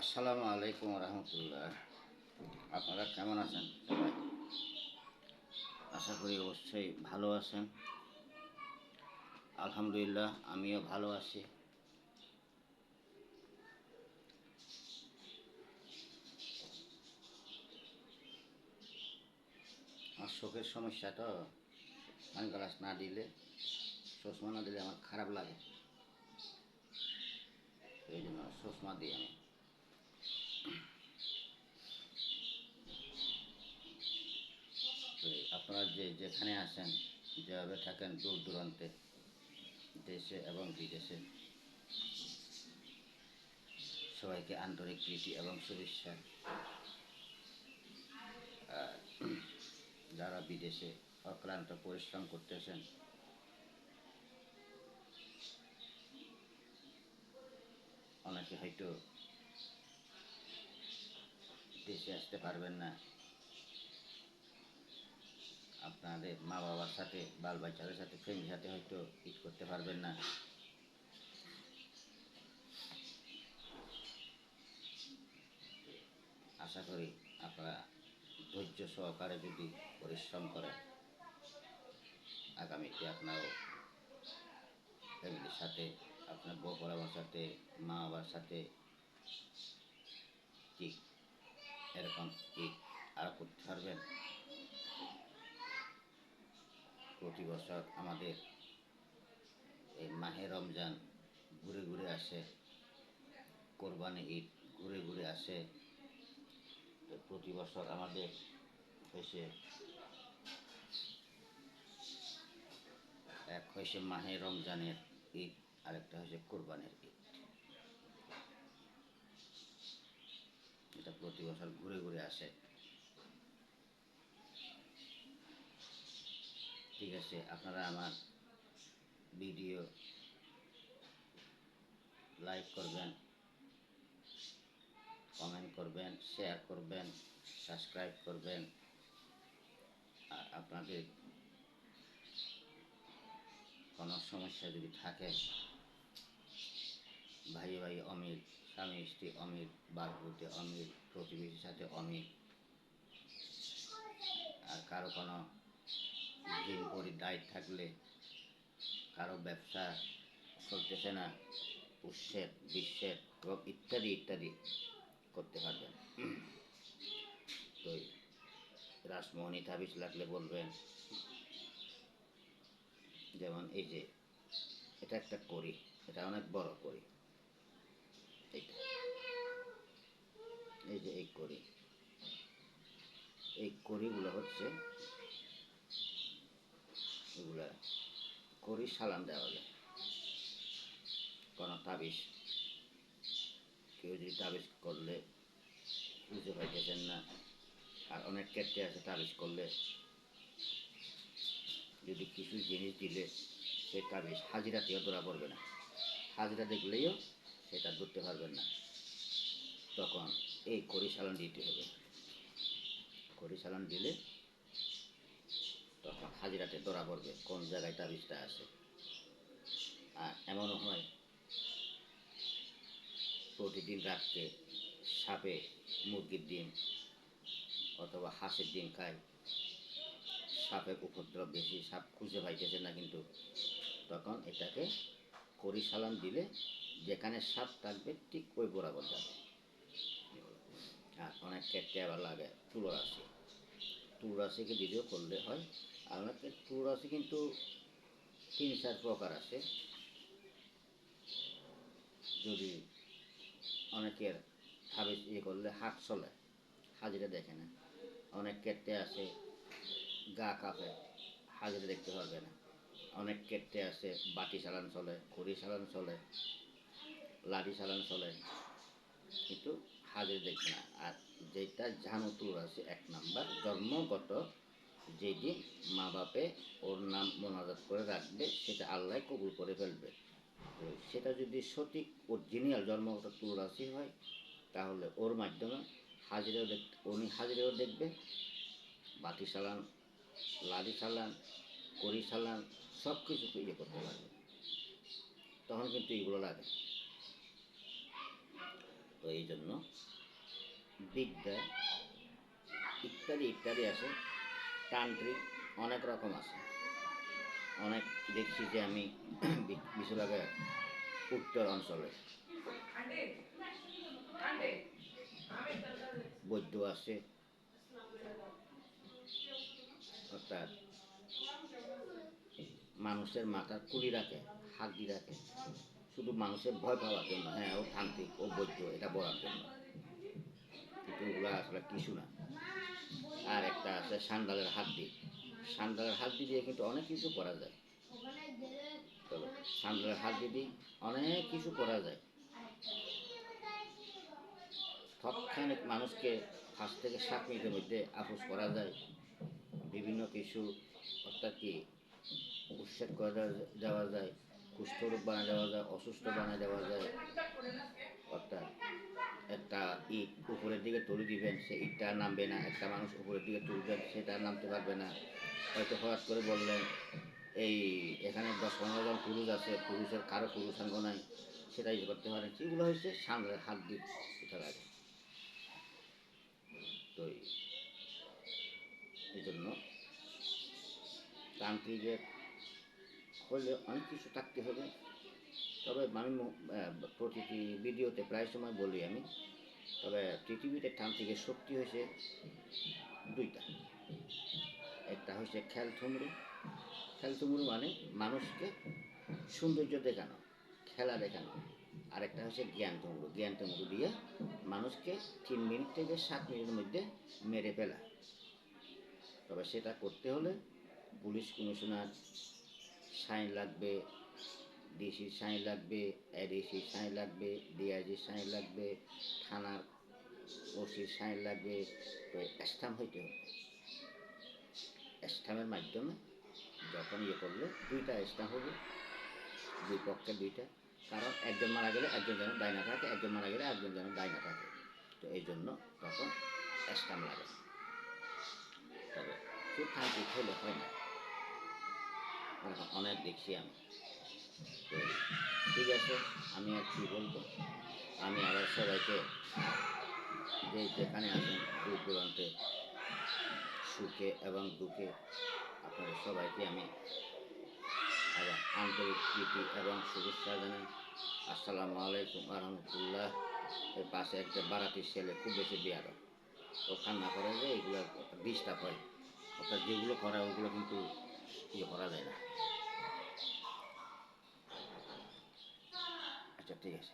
আসসালামু আলাইকুম রহমতুল্লাহ। আপনারা কেমন আছেন? আশা করি অবশ্যই ভালো আছেন। আলহামদুলিল্লাহ, আমিও ভালো আছি। আমার চোখের সমস্যা তো সানগ্লাস না দিলে, চশমা না দিলে আমার খারাপ লাগে। এই জন্য চশমা দিই আমি তো আপনারা যে যেখানে আছেন যেভাবে থাকেন দূর দূরান্তে, দেশে এবং বিদেশে, সবাইকে আন্তরিক প্রীতি এবং শুভেচ্ছা। যারা বিদেশে অক্লান্ত পরিশ্রম করতেছেন, অনেকে হয়তো দেশে আসতে পারবেন না। আপনাদের মা বাবার সাথে বাল বাচ্চাদের সাথে ফ্যামিলির সাথে হয়তো ঈদ করতে পারবেন না। আশা করি আপনারা ধৈর্য সহকারে যদি পরিশ্রম করেন, আগামীতে আপনারও ফ্যামিলির সাথে, আপনার বউ পড়াবার সাথে মা বাবার সাথে ঠিক এরকম ঈদ আর করতে পারবেন। প্রতি বছর আমাদের এই মাহে রমজান ঘুরে ঘুরে আসে, কোরবানি ঈদ ঘুরে ঘুরে আসে। প্রতি বছর আমাদের হয়েছে এক হয়েছে মাহে রমজানের ঈদ, আরেকটা হয়েছে কোরবানের ঈদ। এটা প্রতি বছর ঘুরে ঘুরে আসে ঠিক আছে আপনারা আমার ভিডিও লাইক করবেন, কমেন্ট করবেন, শেয়ার করবেন, সাবস্ক্রাইব করবেন। আর আপনাদের কোনো সমস্যা যদি থাকে, ভাই ভাই অমিল স্বামী স্ত্রী অমিল বারপুরতে অমিল প্রতিবেশীর সাথে অমিল আর কারও কোনো দিন পরি দায় থাকলে কারও ব্যবসা চলতেছে না উৎসের বিশ্বের রোগ ইত্যাদি ইত্যাদি করতে পারবেন। তো রাসমোহনী তাবিজ লাগলে বলবেন, যেমন এই যে, এটা একটা করি এটা অনেক বড় করি এই যে এই করি এই করিগুলো হচ্ছে এগুলা করি সালাম দেওয়া যায় কোনো তাবিজ, কেউ যদি তাবিজ করলে বুঝতে পাইতেছেন না, আর অনেক ক্ষেত্রে আছে তাবিজ করলে। যদি কিছু জিনিস দিলে সে তাবিজ হাজিরাতেও ধরা পড়বে না। হাজিরা দেখলেও সেটা ধরতে পারবেন না। তখন এই করি সালান দিতে হবে। করি সালান দিলে তখন হাজিরাতে ধরা পড়বে, কোন জায়গায় তাবিজটা আছে। আর এমনও হয়, প্রতিদিন রাত্রে সাপে মুরগির ডিম অথবা হাঁসের ডিম খায়। সাপের উপদ্রব বেশি, সাপ খুঁজে পাইতেছে না কিন্তু। তখন এটাকে করি সালান দিলে যেখানে সাপ থাকবে ঠিক ওই বরাবর যাবে। আর অনেক ক্ষেত্রে আবার লাগে, তুলো রাশি। তুলো রাশিকে দিলেও করলে হয় আর অনেকে আছে কিন্তু তিন, চার প্রকার আছে। যদি অনেকের হাবিজ ইয়ে করলে হাত চলে, হাজিরা দেখে না। অনেক ক্ষেত্রে আছে, গা কাঁপে, হাজিরা দেখতে পারবে না। অনেক ক্ষেত্রে আছে, বাটি চালান চলে খড়ি চালান চলে, লাঠি চালান চলে, কিন্তু হাজির দেখবে না। আর যেটা জানুতুর আছে এক নাম্বার, জন্মগত যেদিন মা বাপে ওর নাম মোনাজাত করে রাখবে, সেটা আল্লাহ কবুল করে ফেলবে। তো সেটা যদি সঠিক অরিজিনাল জন্মগত তুল রাশি হয়, তাহলে ওর মাধ্যমে হাজিরাও দেখ, উনি হাজিরাও দেখবে। বাতি চালান লাড়ি চালান করি চালান সব কিছু ইয়ে করতে পারবে তখন কিন্তু এগুলো লাগে। তো এই জন্য বিদ্যা ইত্যাদি ইত্যাদি আছে। তান্ত্রিক অনেক রকম আছে। অনেক দেখছি যে আমি বি- বিশ্বভাগের উত্তর অঞ্চলে। বৈদ্য আছে। অর্থাৎ মানুষের মাথার কুলি রাখে হাত হাড্ডি রাখে। শুধু মানুষের ভয় পাওয়ার জন্য হ্যাঁ ও তান্ত্রিক ও বৈদ্য এটা বলার জন্য। কিন্তু ওগুলো আসলে কিছু না। আছে সান্ডালের হাড্ডি সান্ডালের হাড্ডি দিয়ে কিন্তু অনেক কিছু করা যায়। তবে সান্ডালের হাড্ডি দিয়ে অনেক কিছু করা যায়। তৎক্ষণিক মানুষকে পাঁচ থেকে সাত মিনিটের মধ্যে আপোষ করা যায়। বিভিন্ন কিছু অর্থাৎ কি, উচ্ছেদ করা দেওয়া যায়, কুষ্ঠরোগ বানা দেওয়া যায়, অসুস্থ বানিয়ে দেওয়া যায়। অর্থাৎ ইট উপরের দিকে তুলে দিবেন, সে ইটটা নামবে না। একটা মানুষ উপরের দিকে তুলবেন, সেটা নামতে পারবে না। হয়তো হঠাৎ করে বললেন, এই, এখানে দশ পনেরো জন পুরুষ আছে, পুরুষের কারও পুরুষাঙ্গ নাই। সেটা ইয়ে করতে পারেন। সেগুলো হচ্ছে সামনের হাত দিয়ে এটা লাগে তো এই- জন্য তান্ত্রিকের হলে অনেক কিছু থাকতে হবে। তবে আমি প্রতিটি ভিডিওতে প্রায় সময় বলি আমি পৃথিবীতে তান্ত্রিকের শক্তি হয়েছে দুইটা। একটা হচ্ছে খেলথুমরু খেলথুমরু মানে মানুষকে সৌন্দর্য দেখানো, খেলা দেখানো। আরেকটা হচ্ছে জ্ঞান তুমরু জ্ঞান দিয়ে মানুষকে তিন মিনিট থেকে সাত মিনিটের মধ্যে মেরে ফেলা। তবে সেটা করতে হলে পুলিশ কমিশনার সাইন লাগবে ডিসির সাইন লাগবে এডিসির সাইন লাগবে ডিআইজির সাইন লাগবে, থানার ওসির সাইন লাগবে, তো স্ট্যাম্প হইতে হবে। মাধ্যমে যখন ইয়ে করলে দুইটা স্ট্যাম্প হবে, দুই পক্ষে দুইটা। কারণ একজন মারা গেলে একজন যেন দায় না থাকে, একজন মারা গেলে একজন যেন দায় না থাকে। তো এই জন্য তখন স্ট্যাম্প লাগে। তবে খুব তান্ত্রিক হলে হয় না। অনেক দেখছি আমি। তো ঠিক আছে, আমি আর কী বলব? আমি আবার সবাইকে যে যেখানে আছেন, দূর দূরান্তে সুখে এবং দুঃখে আপনাদের সবাইকে আমি আবার আন্তরিক প্রীতি এবং শুভেচ্ছা জানাই। আসসালামু আলাইকুম আহমতুল্লাহ এর পাশে একটা বারাতির ছেলে, খুব বেশি বিয়ার ও কান্না করে যে এগুলো ডিস্টার্ব হয়। অর্থাৎ যেগুলো করা, ওগুলো কিন্তু ইয়ে করা যায় না। আচ্ছা ঠিক আছে।